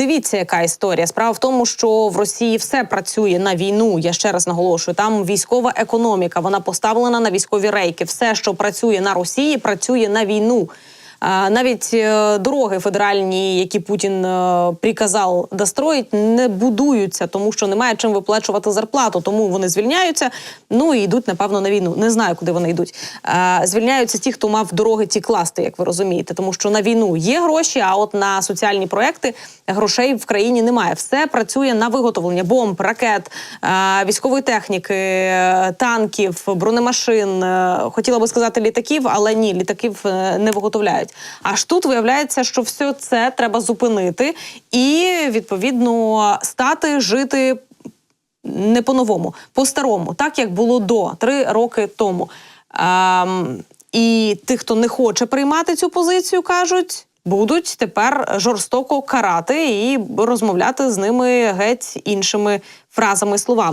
дивіться, яка історія. Справа в тому, що в Росії все працює на війну. Я ще раз наголошую. Там військова економіка, вона поставлена на військові рейки. Все, що працює на Росії, працює на війну. Навіть е, дороги федеральні, які Путін е, приказав достроїть, не будуються, тому що немає чим виплачувати зарплату. Тому вони звільняються. Ну і йдуть, напевно, на війну. Не знаю, куди вони йдуть. Звільняються ті, хто мав дороги ті класти, як ви розумієте, тому що на війну є гроші, а от на соціальні проекти грошей в країні немає. Все працює на виготовлення бомб, ракет, військової техніки, танків, бронемашин. е, Хотіла би сказати літаків, але ні, літаків не виготовляють. Аж тут виявляється, що все це треба зупинити і відповідно стати жити не по-новому, по-старому, так як було до три роки тому. Ем, і тих, хто не хоче приймати цю позицію, кажуть. Будуть тепер жорстоко карати і розмовляти з ними геть іншими фразами і словами.